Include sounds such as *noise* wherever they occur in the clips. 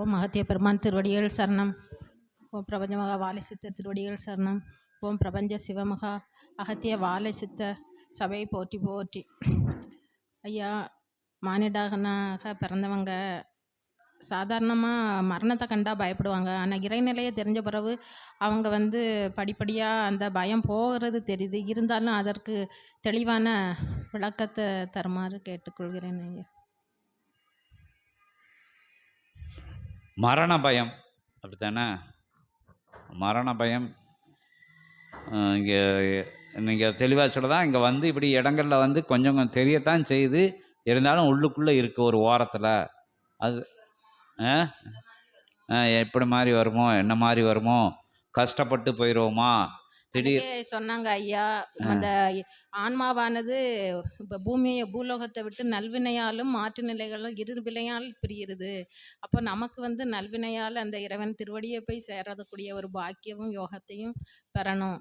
ஓம் அகத்திய பெருமான் திருவடிகள் சரணம். ஓம் பிரபஞ்சமகா வாலை சித்த திருவடிகள் சரணம். ஓம் பிரபஞ்ச சிவமகா அகத்திய வாலிசித்த சபை போற்றி போற்றி. ஐயா மானிடாகனாக பிறந்தவங்க சாதாரணமாக மரணத்தை கண்டா பயப்படுவாங்க. ஆனால் இறைநிலையை தெரிஞ்ச பிறகு அவங்க வந்து படிப்படியாக அந்த பயம் போகிறது தெரியுது. இருந்தாலும் அதற்கு தெளிவான விளக்கத்தை தருமாறு கேட்டுக்கொள்கிறேன் ஐயா. மரண பயம் அப்படித்தானே? மரண பயம் இங்கே நீங்கள் தெளிவாக சொல்லதான் இங்கே வந்து இப்படி இடங்களில் வந்து கொஞ்சம் கொஞ்சம் தெரியத்தான் செய்யுது. இருந்தாலும் உள்ளுக்குள்ளே இருக்குது ஒரு ஓரத்தில். அது ஆ? ஆ, எப்படி மாதிரி வருமோ என்ன மாதிரி வருமோ கஷ்டப்பட்டு போயிடுவோமா திடீர் சொன்னாங்க ஐயா அந்த ஆன்மாவானது இப்போ பூமியை பூலோகத்தை விட்டு நல்வினையாலும் மாற்று நிலைகளும் இரு வினையால் பிரிகிறது. அப்போ நமக்கு வந்து நல்வினையால் அந்த இறைவன் திருவடியை போய் சேரக்கூடிய ஒரு பாக்கியமும் யோகத்தையும் பெறணும்.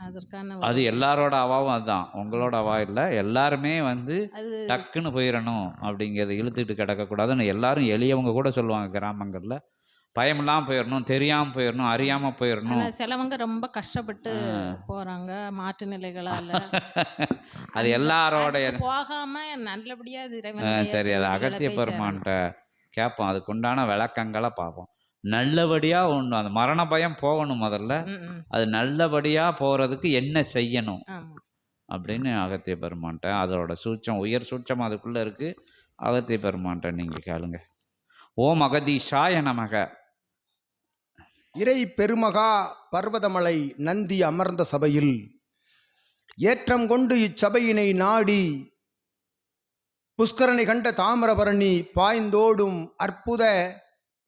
அதற்கான அது எல்லாரோட அவாவும் அதுதான். உங்களோட அவா இல்லை. எல்லாருமே வந்து அது டக்குன்னு போயிடணும் அப்படிங்கிறத இழுத்துட்டு கிடக்கக்கூடாதுன்னு எல்லாரும் எளியவங்க கூட சொல்லுவாங்க கிராமங்களில். பயமில்லாமல் போயிடணும் தெரியாமல் போயிடணும் அறியாமல் போயிடணும் சிலவங்க ரொம்ப கஷ்டப்பட்டு. போறாங்க மாற்று நிலைகளால. *laughs* அது எல்லாரோடைய போகாம நல்லபடியா இறைவனுடைய சரி அது அகத்திய. பெருமான்கிட்ட கேட்போம். அதுக்குண்டான விளக்கங்களை பார்ப்போம். நல்லபடியாக ஒன்று அந்த மரண பயம் போகணும் முதல்ல. அது நல்லபடியாக போகிறதுக்கு என்ன செய்யணும்? அப்படின்னு அகத்திய பெருமான்ட்ட அதோட சூட்சம் உயர் சூட்சம் அதுக்குள்ளே இருக்குது அகத்திய பெருமான்ட்ட நீங்கள் கேளுங்க. ஓம் அகதீஷாய நமக. இறை பெருமகா பர்வதமலை நந்தி அமர்ந்த சபையில் ஏற்றம் கொண்டு இச்சபையினை நாடி புஷ்கரணி கண்ட தாமிரபரணி பாய்ந்தோடும் அற்புத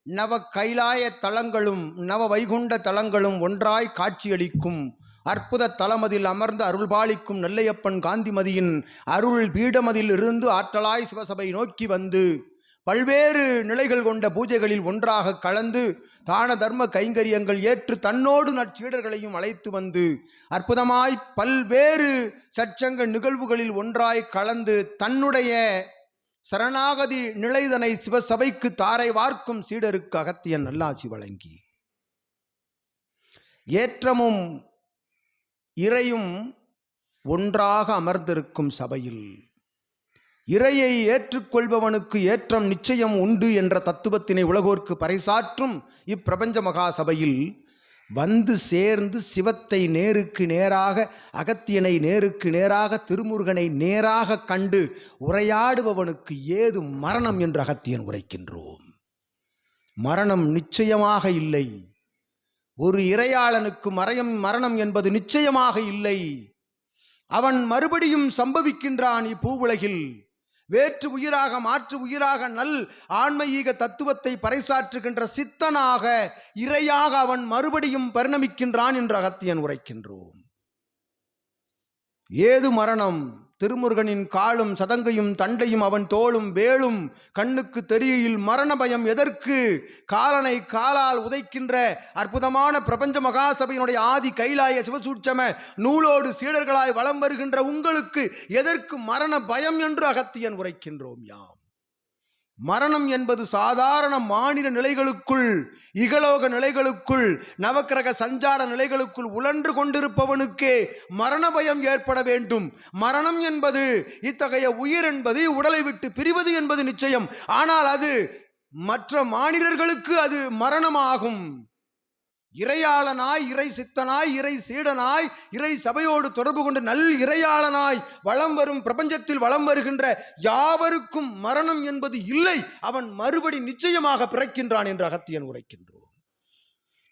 நவ கைலாய தலங்களும் நவ வைகுண்ட தலங்களும் ஒன்றாய் காட்சியளிக்கும் அற்புத தலமதில் அமர்ந்து அருள்பாலிக்கும் நெல்லையப்பன் காந்திமதியின் அருள் பீடமதில் இருந்து ஆற்றலாய் சிவசபை நோக்கி வந்து பல்வேறு நிலைகள் கொண்ட பூஜைகளில் ஒன்றாக கலந்து தான தர்ம கைங்கரியங்கள் ஏற்று தன்னோடு நற்சீடர்களையும் அழைத்து வந்து அற்புதமாய் பல்வேறு சற்சங்க நிகழ்வுகளில் ஒன்றாய் கலந்து தன்னுடைய சரணாகதி நிலைதனை சிவசபைக்கு தாரை வார்க்கும் சீடருக்கு அகத்தியன் நல்லாசி வழங்கி. ஏற்றமும் இறையும் ஒன்றாக அமர்ந்திருக்கும் சபையில் இறையை ஏற்றுக்கொள்பவனுக்கு ஏற்றம் நிச்சயம் உண்டு என்ற தத்துவத்தினை உலகோர்க்கு பறைசாற்றும் இப்பிரபஞ்ச மகாசபையில் வந்து சேர்ந்து சிவத்தை நேருக்கு நேராக அகத்தியனை நேருக்கு நேராக திருமுருகனை நேராக கண்டு உரையாடுபவனுக்கு ஏது மரணம் என்று அகத்தியன் உரைக்கின்றோம். மரணம் நிச்சயமாக இல்லை. ஒரு இறையாளனுக்கு மறையம் மரணம் என்பது நிச்சயமாக இல்லை. அவன் மறுபடியும் சம்பவிக்கின்றான் இப்பூவுலகில் வேற்று உயிராக மாற்று உயிராக நல் ஆன்மீக தத்துவத்தை பறைசாற்றுகின்ற சித்தனாக இறையாக அவன் மறுபடியும் பரிணமிக்கின்றான் என்று அகத்தியன் உரைக்கின்றோம். ஏது மரணம்? திருமுருகனின் காலும் சதங்கையும் தண்டையும் அவன் தோளும் வேலும் கண்ணுக்கு தெரியில் மரண பயம் எதற்கு? காலனை காலால் உதைக்கின்ற அற்புதமான பிரபஞ்ச மகாசபையினுடைய ஆதி கைலாய சிவசூட்சம நூலோடு சீடர்களாய் வலம் வருகின்ற உங்களுக்கு எதற்கு மரண பயம் என்று அகத்தியன் உரைக்கின்றோம் யாம். மரணம் என்பது சாதாரண மாநில நிலைகளுக்குள் இகலோக நிலைகளுக்குள் நவக்கிரக சஞ்சார நிலைகளுக்குள் உழன்று கொண்டிருப்பவனுக்கே மரண பயம் ஏற்பட வேண்டும். மரணம் என்பது இத்தகைய உயிர் என்பது உடலை விட்டு பிரிவது என்பது நிச்சயம். ஆனால் அது மற்ற மாநிலர்களுக்கு அது மரணமாகும். இறையாளனாய் இறை சித்தனாய் இறை சீடனாய் இறை சபையோடு தொடர்பு கொண்டு நல் இறையாளனாய் வளம் வரும் பிரபஞ்சத்தில் வளம் வருகின்ற யாவருக்கும் மரணம் என்பது இல்லை. அவன் மறுபடி நிச்சயமாக பிறக்கின்றான் என்று அகத்தியன் உரைக்கின்றோம்.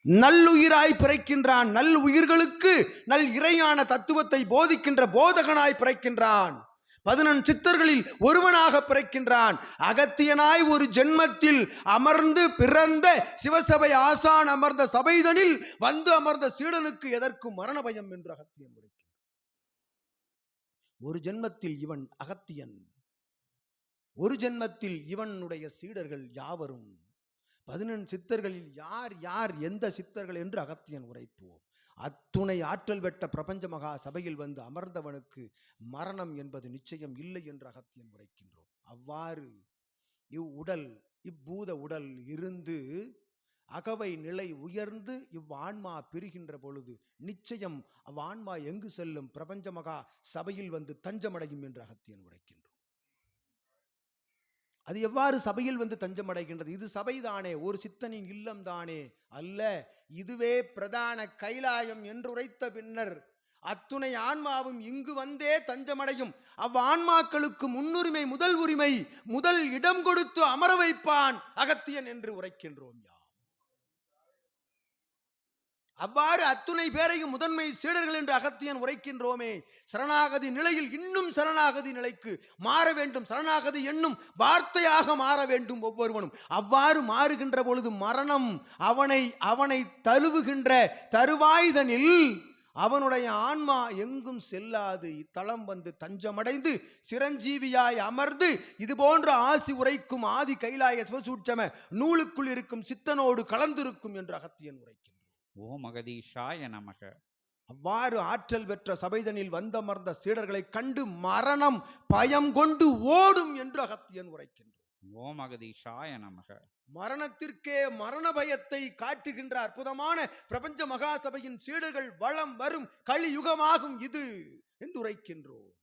நல்லுயிராய் பிறக்கின்றான். நல் உயிர்களுக்கு நல் இறையான தத்துவத்தை போதிக்கின்ற போதகனாய் பிறக்கின்றான். பதினெண் சித்தர்களில் ஒருவனாக பிறக்கின்றான். அகத்தியனாய் ஒரு ஜென்மத்தில் அமர்ந்து பிறந்த சிவசபை ஆசான் அமர்ந்த சபைதனில் வந்து அமர்ந்த சீடனுக்கு எதற்கு மரண பயம் என்று அகத்தியன் உரைக்கின்றான். ஒரு ஜென்மத்தில் இவன் அகத்தியன். ஒரு ஜென்மத்தில் இவனுடைய சீடர்கள் யாவரும்? பதினெண் சித்தர்களில் யார் யார் எந்த சித்தர்கள் என்று அகத்தியன் உரைப்போம். அத்துணை ஆற்றல் பெற்ற பிரபஞ்ச மகா சபையில் வந்து அமர்ந்தவனுக்கு மரணம் என்பது நிச்சயம் இல்லை என்று அகத்தியன் உரைக்கின்றோம். அவ்வாறு இவ்வுடல் இப்பூத உடல் இருந்து அகவை நிலை உயர்ந்து இவ்வான்மா பிரிகின்ற பொழுது நிச்சயம் அவ்வான்மா எங்கு செல்லும் பிரபஞ்ச மகா சபையில் வந்து தஞ்சமடையும் என்று அகத்தியன் உரைக்கின்றோம். அது எவ்வாறு சபையில் வந்து தஞ்சமடைகின்றது? இது சபைதானே ஒரு சித்தனின் இல்லம் தானே அல்ல. இதுவே பிரதான கைலாயம் என்று உரைத்த பின்னர் அத்துணை ஆன்மாவும் இங்கு வந்தே தஞ்சமடையும். அவ்வான்மாக்களுக்கு முன்னுரிமை முதல் உரிமை முதல் இடம் கொடுத்து அமர வைப்பான் அகத்தியன் என்று உரைக்கின்றோம் யார்? அவ்வாறு அத்துணை பேரையும் முதன்மை சீடர்கள் என்று அகத்தியன் உரைக்கின்றோமே. சரணாகதி நிலையில் இன்னும் சரணாகதி நிலைக்கு மாற வேண்டும். சரணாகதி என்னும் வார்த்தையாக மாற வேண்டும் ஒவ்வொருவனும். அவ்வாறு மாறுகின்ற பொழுது மரணம் அவனை அவனை தழுவுகின்ற தருவாய்தனில் அவனுடைய ஆன்மா எங்கும் செல்லாது. இத்தளம் வந்து தஞ்சமடைந்து சிரஞ்சீவியாய் அமர்ந்து இது போன்ற ஆசி உரைக்கும் ஆதி கைலாய சிவசூட்சம நூலுக்குள் இருக்கும் சித்தனோடு கலந்திருக்கும் என்று அகத்தியன் உரைக்கும் ஓம் அகதீஷாய நமக. அவ்வாறு ஆற்றல் பெற்ற சபைதனில் வந்தமர்ந்த சீடர்களை கண்டு மரணம் பயம் கொண்டு ஓடும் என்று அகத்தியன் உரைக்கின்றான். ஓம் அகதீஷாய நமக. மரணத்திற்கே மரண பயத்தை காட்டுகின்ற அற்புதமான பிரபஞ்ச மகாசபையின் சீடர்கள் வளம் வரும் கலியுகமாகும் இது என்று உரைக்கின்றோம்.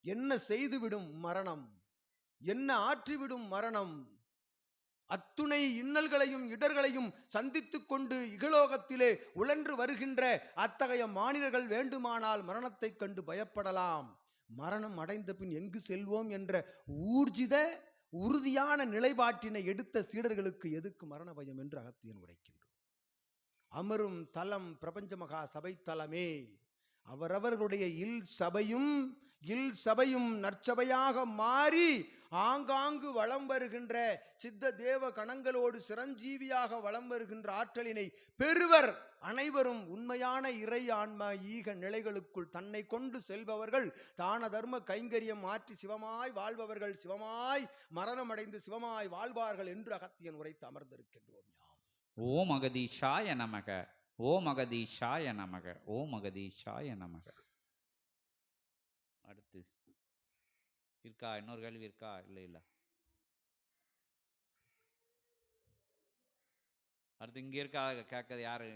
என்ன செய்துவிடும் மரணம்? என்ன ஆற்றிவிடும் மரணம்? அத்துணை இன்னல்களையும் இடர்களையும் சந்தித்து கொண்டு இகலோகத்திலே உழன்று வருகின்ற அத்தகைய மாநிலர்கள் வேண்டுமானால் மரணத்தைக் கண்டு பயப்படலாம். மரணம் அடைந்த பின் எங்கு செல்வோம் என்ற ஊர்ஜித உறுதியான நிலைப்பாட்டினை எடுத்த சீடர்களுக்கு எதுக்கு மரண பயம் என்று அகத்தியன் உரைக்கின்றோம் அமரும் தலம் பிரபஞ்ச மகா சபை தலமே. அவரவர்களுடைய இல் சபையும் இல் சபையும் நற்சபையாக மாறி ஆங்காங்கு வலம் வருகின்ற சித்த தேவ கணங்களோடு சிரஞ்சீவியாக வலம் வருகின்ற ஆற்றலினை பெறுவர். அனைவரும் உண்மையான இறை ஆன்ம ஈக நிலைகளுக்குள் தன்னை கொண்டு செல்பவர்கள். தான தர்ம கைங்கரியம் மாற்றி சிவமாய் வாழ்பவர்கள். சிவமாய் மரணமடைந்து சிவமாய் வாழ்வார்கள் என்று அகத்தியன் உரைத்து அமர்ந்திருக்கின்றோம் யாம். ஓம் அகதீஷாய நமக. ஓம் அகதீஷாய நமக. ஓம் அகதீஷாய நமக. அடுத்து இருக்கா? இன்னொரு கேள்வி இருக்கா? இல்லை இல்லை. அடுத்து இங்கே இருக்கா? கேட்கறது யாரு?